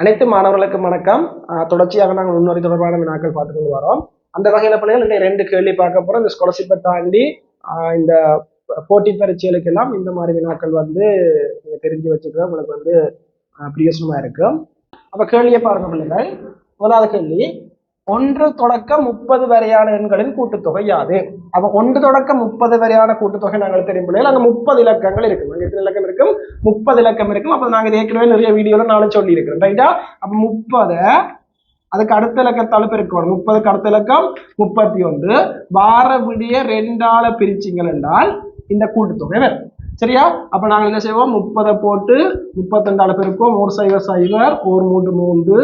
அனைத்து மாணவர்களுக்கும் வணக்கம். தொடர்ச்சியாக நாங்கள் முன்னுரை தொடர்பான வினாக்கள் பார்த்துக்கொண்டு வரோம். அந்த வகையில பிள்ளைகள் இன்னைக்கு ரெண்டு கேள்வி பார்க்க போறோம். இந்த ஸ்காலர்ஷிப்பை தாண்டி இந்த போட்டி பரீட்சைகளுக்கு எல்லாம் இந்த மாதிரி வினாக்கள் வந்து நீங்க தெரிஞ்சு வச்சுக்க உங்களுக்கு வந்து ஆஹ் இருக்கும். அப்ப கேள்வியை பாருங்க பிள்ளைகள். முதலாவது கேள்வி ஒன்று தொடக்க முப்பது வரையான எண்களின் கூட்டுத்தொகை யாது. அப்போ ஒன்று தொடக்க முப்பது வரையான கூட்டுத்தொகை நாங்கள் தெரியும் பிள்ளைகள் அங்கே முப்பது இலக்கங்கள் இருக்கும். அங்கே எத்தனை இலக்கம் இருக்கும்? முப்பது இலக்கம் இருக்கும். அப்போ நாங்கள் ஏற்கனவே நிறைய வீடியோல நானும் சொல்லி இருக்கிறோம் ரைட்டா அப்போ முப்பதை அதுக்கு அடுத்த இலக்கத்தால பெருக்கணும் முப்பதுக்கு அடுத்த இலக்கம் முப்பத்தி ஒன்று வார விடிய ரெண்டால பிரிச்சிங்கள் என்றால் இந்த கூட்டுத்தொகை வரும். சரியா? அப்ப நாங்க என்ன செய்வோம்? முப்பதை போட்டு முப்பத்திரெண்டால பெருக்குவோம். ஒரு சைவர் சைவர் ஒரு மூன்று மூன்று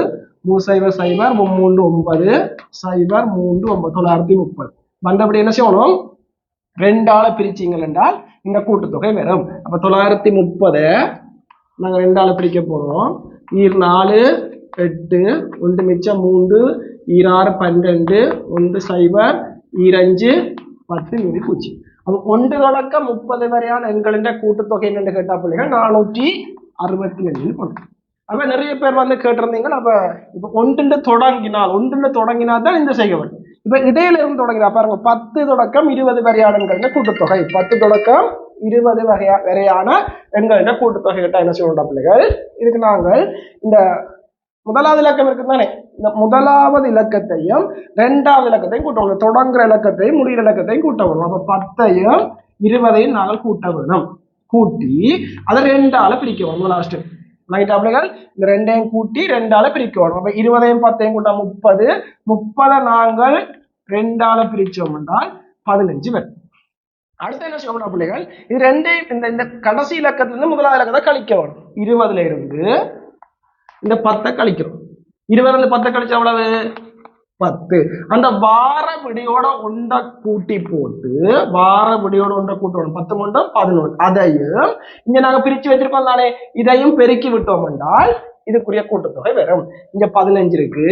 மூணு சைபர் மூன்று ஒன்பது சைபர் மூன்று ஒன்பது தொள்ளாயிரத்தி முப்பது வந்தபடி என்ன செய்யணும் ரெண்டால பிரிச்சிங்கள் என்றால் இந்த கூட்டுத்தொகை வரும் அப்ப தொள்ளாயிரத்தி முப்பது நாங்க ரெண்டால பிரிக்க போறோம் ஈர் நாலு எட்டு ஒன்று மிச்சம் மூன்று ஈராறு பன்னெண்டு ஒன்று சைபர் ஈரஞ்சு பத்து மீதி பூச்சி அப்போ ஒன்று தொடக்க முப்பது வரையான எண்களின் கூட்டுத்தொகை என்று கேட்டா பிள்ளைகள் நானூற்றி அறுபத்தி அஞ்சில் பண்ணுறோம் அப்ப நிறைய பேர் வந்து கேட்டிருந்தீங்க அப்ப இப்ப ஒன்றுண்டு தொடங்கினால் ஒன்றுண்டு தொடங்கினால் தான் இந்த செய்கவன் இப்ப இடையில இருந்து தொடங்கினா பாருங்க பத்து தொடக்கம் இருபது வரையாடுங்கிற கூட்டுத்தொகை. பத்து தொடக்கம் இருபது வகையா வரையான எங்கள்கிட்ட கூட்டுத்தொகை கிட்ட என்ன செய்யணும் பிள்ளைகள்? இதுக்கு நாங்கள் இந்த முதலாவது இலக்கம் இருக்கு தானே இந்த முதலாவது இலக்கத்தையும் ரெண்டாவது இலக்கத்தையும் கூட்டணும் தொடங்குற இலக்கத்தையும் முடிகிற இலக்கத்தையும் கூட்ட வேணும் அப்ப பத்தையும் இருபதையும் நாங்கள் கூட்ட வேணும் கூட்டி அதை ரெண்டால பிரிக்க வேணும் லாஸ்ட் ரைட் பிள்ளைகள் இந்த ரெண்டையும் கூட்டி ரெண்டால பிரிக்க வேணும் அப்ப இருபதையும் பத்தையும் கூட்டா முப்பது. முப்பதை நாங்கள் ரெண்டால பிரிச்சோம் என்றால் பதினஞ்சு வரும். அடுத்து என்ன செய்யணும் பிள்ளைகள் இது ரெண்டையும் இந்த இந்த கடைசி இலக்கத்துல இருந்து முதலாவது இலக்கத்தை கழிக்க வேணும் இருபதுல இருந்து இந்த பத்தை கழிக்கிறோம். இருபதுல இருந்து பத்தை கழிச்சா எவ்வளவு? பத்து. அந்த வார விடியோட ஒன்றை கூட்டி போட்டு வார விடியோட ஒன்றை கூட்டணும் பத்து மண்டம் பதினொன்று. அதையும் இங்க நாங்க பிரிச்சு வச்சிருக்கோம் தானே? இதையும் பெருக்கி விட்டோம் என்றால் இதுக்குரிய கூட்டத்தொகை வரும். இங்க பதினஞ்சு இருக்கு.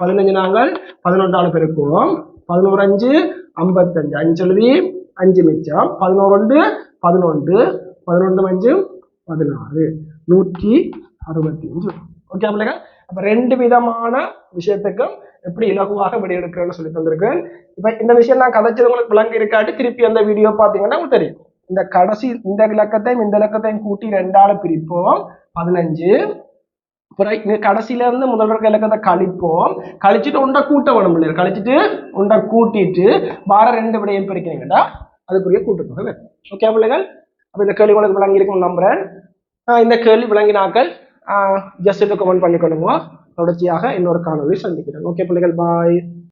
பதினஞ்சு நாங்கள் பதினொன்றால பெருக்குவோம். பதினோரு அஞ்சு ஐம்பத்தஞ்சு. அஞ்சு எழுதி அஞ்சு மிச்சம். பதினோரு பதினொன்று. பதினொன்று அஞ்சு பதினாறு. நூற்றி அறுபத்தி அஞ்சு. ஓகே அப்படிங்க அப்ப ரெண்டு விதமான விஷயத்துக்கும் எப்படி இலகுவாக விடையெடுக்கிறேன்னு சொல்லி தந்திருக்கேன். இப்ப இந்த விஷயம் நான் கதைச்சது உங்களுக்கு விளங்கி இருக்காட்டி திருப்பி அந்த வீடியோ பாத்தீங்கன்னா உங்களுக்கு தெரியும். இந்த கடைசி இந்த இலக்கத்தையும் இந்த இலக்கத்தையும் கூட்டி ரெண்டால பிரிப்போம். பதினஞ்சு. அப்புறம் இங்க கடைசியில இருந்து முதல் இருக்க இலக்கத்தை கழிப்போம். கழிச்சுட்டு உண்டை கூட்ட வேணும் இல்லையா? கழிச்சிட்டு உண்டை கூட்டிட்டு வார ரெண்டு விடையும் பிரிக்கிறீங்கடா. அதுக்குரிய கூட்டத்தொகை ஓகே பிள்ளைகள்? அப்ப இந்த கேள்வி உங்களுக்கு விளங்கி இருக்கும் நம்புறேன் இந்த கேள்வி விளங்கினாக்கள் ஜஸ்ட் கமெண்ட் பண்ணிக்கொள்ளுங்க தொடர்ச்சியாக இன்னொரு காணொலி சந்திக்கிறேன். ஓகே பிள்ளைகள் பாய்